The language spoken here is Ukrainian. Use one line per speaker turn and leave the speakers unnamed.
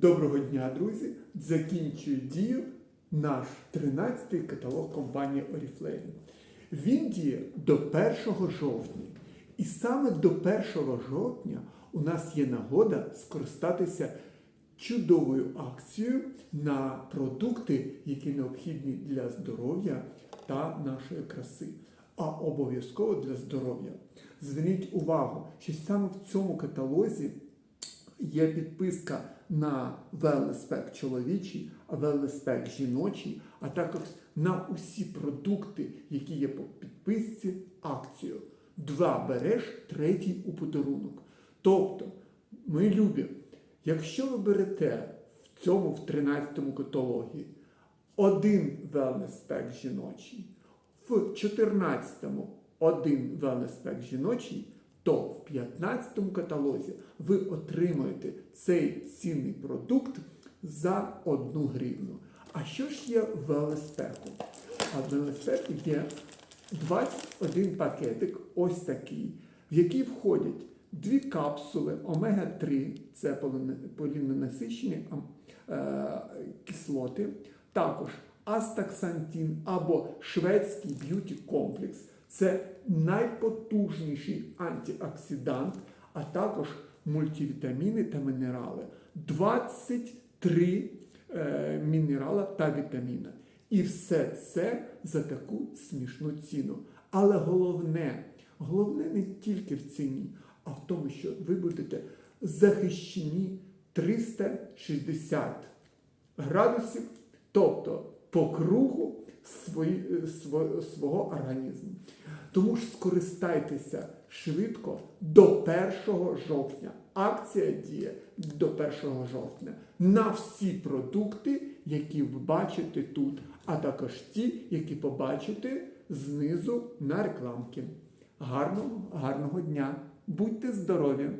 Доброго дня, друзі! Закінчує дію наш 13-й каталог компанії Oriflame. Він діє до 1 жовтня. І саме до 1 жовтня у нас є нагода скористатися чудовою акцією на продукти, які необхідні для здоров'я та нашої краси. А обов'язково для здоров'я. Зверніть увагу, що саме в цьому каталозі є підписка на велеспек чоловічий, велеспек жіночий, а також на усі продукти, які є по підписці акцію. Два береш, третій у подарунок. Тобто, ми любі, якщо ви берете в цьому в 13-му каталогі один велеспек жіночий, в 14-му один велеспек жіночий, то в 15-му каталозі ви отримаєте цей цінний продукт за 1 гривну. А що ж є в велеспеку? А в велеспеку є 21 пакетик, ось такий, в який входять дві капсули омега-3, це поліненасичені е, кислоти, також астаксантин або шведський б'юті комплекс. Це найпотужніший антиоксидант, а також мультивітаміни та мінерали. 23 е, мінерала та вітаміна. І все це за таку смішну ціну. Але головне, головне не тільки в ціні, а в тому, що ви будете захищені 360 градусів, тобто по кругу свої, сво- свого організму. Тому ж скористайтеся швидко до 1 жовтня. Акція діє до 1 жовтня на всі продукти, які ви бачите тут, а також ті, які побачите знизу на рекламці. Гарного, гарного дня! Будьте здорові!